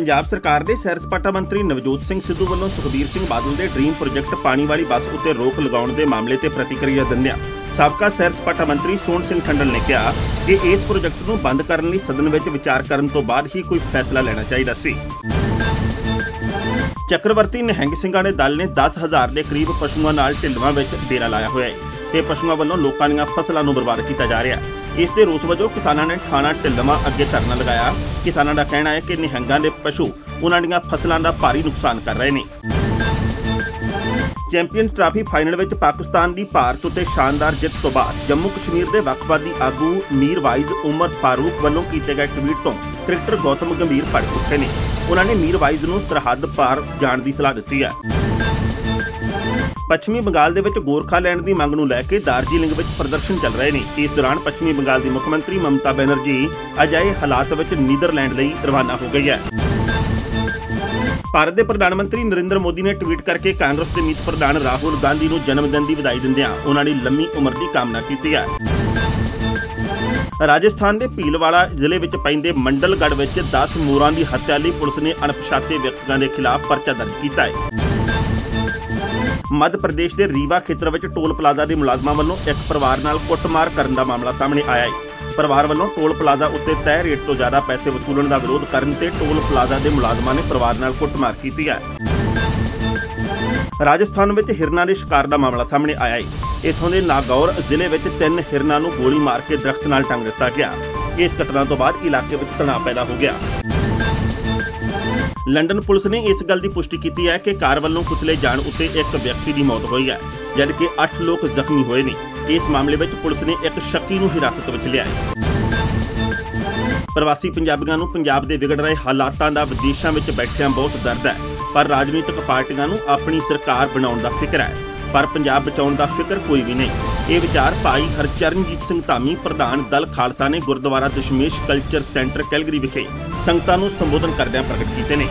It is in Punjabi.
ਪੰਜਾਬ ਸਰਕਾਰ ਦੇ ਸੈਰ ਸਪਾਟਾ ਮੰਤਰੀ ਨਵਜੋਤ ਸਿੰਘ ਸਿੱਧੂ ਵੱਲੋਂ ਸੁਖਬੀਰ ਸਿੰਘ ਬਾਦਲ ਦੇ ਡ੍ਰੀਮ ਪ੍ਰੋਜੈਕਟ ਪਾਣੀ ਵਾਲੀ ਬੱਸ ਉੱਤੇ ਰੋਕ ਲਗਾਉਣ ਦੇ ਮਾਮਲੇ ਤੇ ਪ੍ਰਤੀਕਿਰਿਆ ਦਿੰਦਿਆਂ ਸਾਬਕਾ ਸੈਰ ਸਪਾਟਾ ਮੰਤਰੀ ਸੋਹਣ ਸਿੰਘ ਖੰਡਲ ਨੇ ਕਿਹਾ ਕਿ ਇਸ ਪ੍ਰੋਜੈਕਟ ਨੂੰ ਬੰਦ ਕਰਨ ਲਈ ਸਦਨ ਵਿੱਚ ਵਿਚਾਰ ਕਰਨ ਤੋਂ ਬਾਅਦ ਹੀ ਕੋਈ ਫੈਸਲਾ ਲੈਣਾ ਚਾਹੀਦਾ ਸੀ। ਚੱਕਰਵਰਤੀ ਨਿਹੰਗ ਸਿੰਘਾਂ ਦੇ ਦਲ ਨੇ 10000 ਦੇ ਕਰੀਬ ਪਸ਼ੂਆਂ ਨਾਲ ਢਿੱਲਵਾਂ ਵਿੱਚ ਡੇਰਾ ਲਾਇਆ ਹੋਇਆ ਹੈ ਤੇ ਪਸ਼ੂਆਂ ਵੱਲੋਂ ਲੋਕਾਂ ਦੀਆਂ ਫਸਲਾਂ ਨੂੰ ਬਰਬਾਦ ਕੀਤਾ ਜਾ ਰਿਹਾ ਹੈ। ਇਸ ਦੇ ਰੋਸ ਵਜੋਂ ਕਿਸਾਨਾਂ ਨੇ ਥਾਣਾ ਢਿੱਲਵਾਂ ਅੱਗੇ ਧਰਨਾ ਲਗਾਇਆ। ਕਿਸਾਨਾਂ ਦਾ ਕਹਿਣਾ ਹੈ ਕਿ ਨਿਹੰਗਾਂ ਦੇ ਪਸ਼ੂ ਉਹਨਾਂ ਦੀਆਂ ਫਸਲਾਂ ਦਾ ਭਾਰੀ ਨੁਕਸਾਨ ਕਰ ਰਹੇ ਨੇ। ਚੈਂਪੀਅਨ ਟਰਾਫੀ ਫਾਈਨਲ ਵਿੱਚ ਪਾਕਿਸਤਾਨ ਦੀ ਭਾਰਤ ਉੱਤੇ ਸ਼ਾਨਦਾਰ ਜਿੱਤ ਤੋਂ ਬਾਅਦ ਜੰਮੂ ਕਸ਼ਮੀਰ ਦੇ ਵੱਖਵਾਦੀ ਆਗੂ ਮੀਰ ਵਾਈਜ਼ ਉਮਰ ਫਾਰੂਕ ਵੱਲੋਂ ਕੀਤੇ ਗਏ ਟਵੀਟ ਤੋਂ ਕ੍ਰਿਕਟਰ ਗੌਤਮ ਗੰਭੀਰ ਭੜਕ ਉੱਠੇ ਨੇ। ਉਹਨਾਂ ਨੇ ਮੀਰ ਵਾਈਜ਼ ਨੂੰ ਸਰਹੱਦ ਪਾਰ ਜਾਣ ਦੀ ਸਲਾਹ ਦਿੱਤੀ ਹੈ। ਪੱਛਮੀ ਬੰਗਾਲ ਦੇ ਵਿੱਚ ਗੋਰਖਾਲੈਂਡ ਦੀ ਮੰਗ ਨੂੰ ਲੈ ਕੇ ਦਾਰਜੀਲਿੰਗ ਵਿੱਚ ਪ੍ਰਦਰਸ਼ਨ ਚੱਲ ਰਹੇ ਨੇ। ਇਸ ਦੌਰਾਨ ਪੱਛਮੀ ਬੰਗਾਲ ਦੀ ਮੁੱਖ ਮੰਤਰੀ ਮਮਤਾ ਬੈਨਰਜੀ ਅਜਿਹੇ ਹਾਲਾਤ ਵਿੱਚ ਨੀਦਰਲੈਂਡ ਲਈ ਰਵਾਨਾ ਹੋ ਗਈ ਹੈ। ਭਾਰਤ ਦੇ ਪ੍ਰਧਾਨ ਮੰਤਰੀ ਨਰਿੰਦਰ ਮੋਦੀ ਨੇ ਟਵੀਟ ਕਰਕੇ ਕਾਂਗਰਸ ਦੇ ਮੀਤ ਪ੍ਰਧਾਨ ਰਾਹੁਲ ਗਾਂਧੀ ਨੂੰ ਜਨਮ ਦਿਨ ਦੀ ਵਧਾਈ ਦਿੰਦਿਆਂ ਉਹਨਾਂ ਦੀ ਲੰਮੀ ਉਮਰ ਦੀ ਕਾਮਨਾ ਕੀਤੀ ਹੈ। ਰਾਜਸਥਾਨ ਦੇ ਭੀਲਵਾੜਾ ਜ਼ਿਲ੍ਹੇ ਵਿੱਚ ਪੈਂਦੇ ਮੰਡਲਗੜ੍ਹ ਵਿੱਚ 10 ਮੋਰਾਂ ਦੀ ਹੱਤਿਆ ਲਈ ਪੁਲਿਸ ਨੇ ਅਣਪਛਾਤੇ ਵਿਅਕਤੀਆਂ ਦੇ ਖਿਲਾਫ ਪਰਚਾ ਦਰਜ ਕੀਤਾ ਹੈ। ਮੱਧ ਪ੍ਰਦੇਸ਼ ਦੇ ਰੀਵਾ ਖੇਤਰ ਵਿੱਚ ਟੋਲ ਪਲਾਜ਼ਾ ਦੇ ਮੁਲਾਜ਼ਮਾਂ ਵੱਲੋਂ ਇੱਕ ਪਰਿਵਾਰ ਨਾਲ ਕੁੱਟਮਾਰ ਕਰਨ ਦਾ ਮਾਮਲਾ ਸਾਹਮਣੇ ਆਇਆ ਹੈ। ਪਰਿਵਾਰ ਵੱਲੋਂ ਟੋਲ ਪਲਾਜ਼ਾ ਉੱਤੇ ਤੈਅ ਰੇਟ ਤੋਂ ਜ਼ਿਆਦਾ ਪੈਸੇ ਵਸੂਲਣ ਦਾ ਵਿਰੋਧ ਕਰਨ ਤੇ ਟੋਲ ਪਲਾਜ਼ਾ ਦੇ ਮੁਲਾਜ਼ਮਾਂ ਨੇ ਪਰਿਵਾਰ ਨਾਲ ਕੁੱਟਮਾਰ ਕੀਤੀ ਹੈ। ਰਾਜਸਥਾਨ ਵਿੱਚ ਹਿਰਨਾਂ ਦੇ ਸ਼ਿਕਾਰ ਦਾ ਮਾਮਲਾ ਸਾਹਮਣੇ ਆਇਆ ਹੈ। ਇਥੋਂ ਦੇ ਨਾਗੌਰ ਜ਼ਿਲ੍ਹੇ ਵਿੱਚ ਤਿੰਨ ਹਿਰਨਾਂ ਨੂੰ ਗੋਲੀ ਮਾਰ ਕੇ ਦਰਖਤ ਨਾਲ ਟੰਗ ਦਿੱਤਾ ਗਿਆ। ਇਸ ਘਟਨਾ ਤੋਂ ਬਾਅਦ ਇਲਾਕੇ ਵਿੱਚ ਤਣਾਅ ਪੈਦਾ ਹੋ ਗਿਆ। ਲੰਡਨ ਪੁਲਿਸ ਨੇ ਇਸ ਗੱਲ ਦੀ ਪੁਸ਼ਟੀ ਕੀਤੀ ਹੈ ਕਿ ਕਾਰ ਵੱਲੋਂ ਕੁਚਲੇ ਜਾਣ ਉੱਤੇ ਇੱਕ ਵਿਅਕਤੀ ਦੀ ਮੌਤ ਹੋਈ ਹੈ ਜਦਕਿ 8 ਲੋਕ ਜ਼ਖਮੀ ਹੋਏ ਨੇ। ਇਸ ਮਾਮਲੇ ਵਿੱਚ ਪੁਲਿਸ ਨੇ ਇੱਕ ਸ਼ੱਕੀ ਨੂੰ ਹਿਰਾਸਤ ਵਿੱਚ ਲਿਆ ਹੈ। ਪ੍ਰਵਾਸੀ ਪੰਜਾਬੀਆਂ ਨੂੰ ਪੰਜਾਬ ਦੇ ਵਿਗੜ ਰਹੇ ਹਾਲਾਤਾਂ ਦਾ ਵਿਦੇਸ਼ਾਂ ਵਿੱਚ ਬੈਠਿਆਂ ਬਹੁਤ ਦਰਦ ਹੈ, ਪਰ ਰਾਜਨੀਤਿਕ ਪਾਰਟੀਆਂ ਨੂੰ ਆਪਣੀ ਸਰਕਾਰ ਬਣਾਉਣ ਦਾ ਫਿਕਰ ਹੈ। ਪਰ ਪੰਜਾਬ ਬਚਾਉਣ ਦਾ ਫਿਕਰ ਕੋਈ ਵੀ ਨਹੀਂ। ਇਹ ਵਿਚਾਰ ਭਾਈ ਹਰਚਰਨਜੀਤ ਸਿੰਘ ਧਾਮੀ, ਪ੍ਰਧਾਨ ਦਲ ਖਾਲਸਾ ਨੇ Gurdwara Dashmesh culture centre Calgary ਵਿਖੇ। ਸੰਗਤਾਂ ਨੂੰ ਸੰਬੋਧਨ ਕਰਦਿਆਂ ਪ੍ਰਗਟ ਕੀਤੇ ਨੇ।